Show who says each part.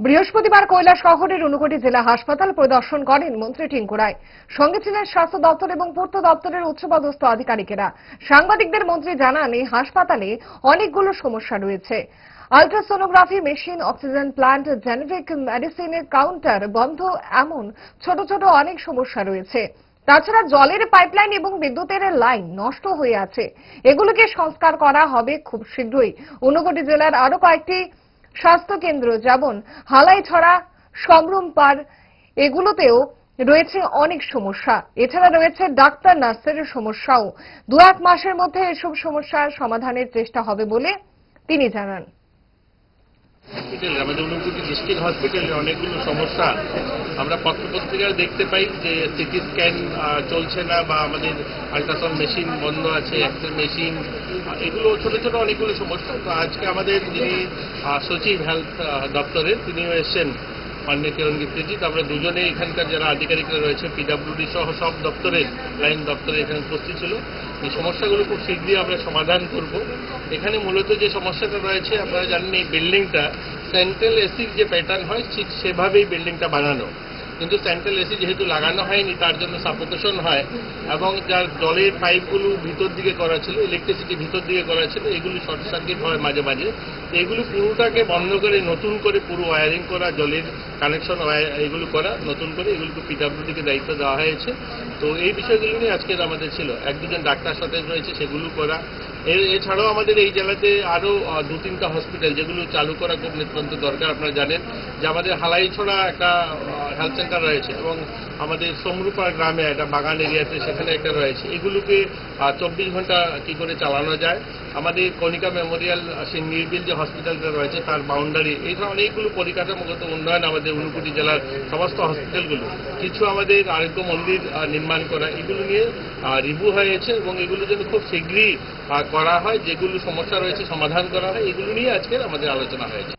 Speaker 1: বৃহস্পতিবার কৈলাস শহরের ঊনকোটি জেলা হাসপাতাল পরিদর্শন করেন মন্ত্রী টিঙ্কু রায়। সঙ্গে ছিলেন স্বাস্থ্য দপ্তর এবং পূর্ত দপ্তরের উচ্চপদস্থ আধিকারিকেরা। সাংবাদিকদের মন্ত্রী জানান, এই হাসপাতালে অনেকগুলো সমস্যা রয়েছে। Ultrasonography machine, oxygen plant generic মেডিসিনের কাউন্টার বন্ধ, এমন ছোট ছোট অনেক সমস্যা রয়েছে। তাছাড়া জলের পাইপলাইন এবং বিদ্যুতের লাইন নষ্ট হয়ে আছে। এগুলোকে সংস্কার করা হবে খুব শীঘ্রই। ঊনকোটি জেলার আরও কয়েকটি স্বাস্থ্য কেন্দ্র যেমন হালাইছড়া পার এগুলোতেও রয়েছে অনেক সমস্যা। এছাড়া রয়েছে ডাক্তার নার্সের সমস্যাও। দু এক মাসের মধ্যে এসব সমস্যার সমাধানের চেষ্টা হবে বলে তিনি জানান।
Speaker 2: হসপিটালে আমাদের ঊনকোটি ডিস্ট্রিক্ট হসপিটালে অনেকগুলো সমস্যা। আমরা পত্রপত্রিকায় দেখতে পাই যে সিটি স্ক্যান চলছে না বা আমাদের আলট্রাসাউন্ড মেশিন বন্ধ আছে এক্সরে মেশিন এগুলো ছোট ছোট অনেকগুলো সমস্যা। তো আজকে আমাদের যিনি সচিব হেলথ দপ্তরের, তিনিও এসেছেন। মাননীয় কিরণজিৎ তারপরে দুজনে এখানকার যারা আধিকারিকরা রয়েছে পিডাব্লিউডি সহ সব দপ্তরের, লাইন দপ্তরে এখানে উপস্থিত ছিল। এই সমস্যাগুলো খুব শীঘ্রই আমরা সমাধান করব। এখানে মূলত যে সমস্যাটা রয়েছে, আপনারা জানেন এই বিল্ডিংটা সেন্ট্রাল এসির যে প্যাটার্ন হয়, ঠিক সেভাবেই বিল্ডিংটা বানানো। কিন্তু সেন্ট্রাল এসি যেহেতু লাগানো হয়নি, তার জন্য সাপোকেশন হয় এবং যার জলের পাইপগুলো ভিতর দিকে করা ছিল ইলেকট্রিসিটি ভিতর দিকে করা ছিল, এগুলো শর্ট সার্কিট হয় মাঝে মাঝে। এগুলো পুরোটাকে বন্ধ করে, নতুন করে পুরো ওয়ারিং করা, জলের কানেকশন এগুলো করা, নতুন করে এগুলোকে পিডাব্লিউডিকে দায়িত্ব দেওয়া হয়েছে। তো এই বিষয়গুলো নিয়ে আজকের আমাদের ছিল। এক দুজন ডাক্তার সাথে রয়েছে, সেগুলো করা। এছাড়াও আমাদের এই জেলাতে আরও দু তিনটা হসপিটাল যেগুলো চালু করা খুব নিতান্ত দরকার, আপনারা জানেন যে আমাদের হালাইছড়া একটা হেলথ সেন্টার রয়েছে এবং আমাদের সমরূপা গ্রামে একটা বাগান এরিয়াতে সেখানে একটা রয়েছে। এগুলোকে চব্বিশ ঘণ্টা কি করে চালানো যায়? আমাদের কণিকা মেমোরিয়াল সেই নির্বিল যে হসপিটালটা রয়েছে, তার বাউন্ডারি এই ধরনের অনেকগুলো পরিকাঠামোগত উন্নয়ন আমাদের ঊনকোটি জেলার সমস্ত হসপিটালগুলো কিছু আমাদের আরোগ্য মন্দির নির্মাণ করা, এগুলো নিয়ে রিভিউ হয়েছে এবং এগুলো যেন খুব শীঘ্রই করা হয়, যেগুলো সমস্যা রয়েছে সমাধান করা হয়, এগুলো নিয়ে আজকের আমাদের আলোচনা হয়েছে।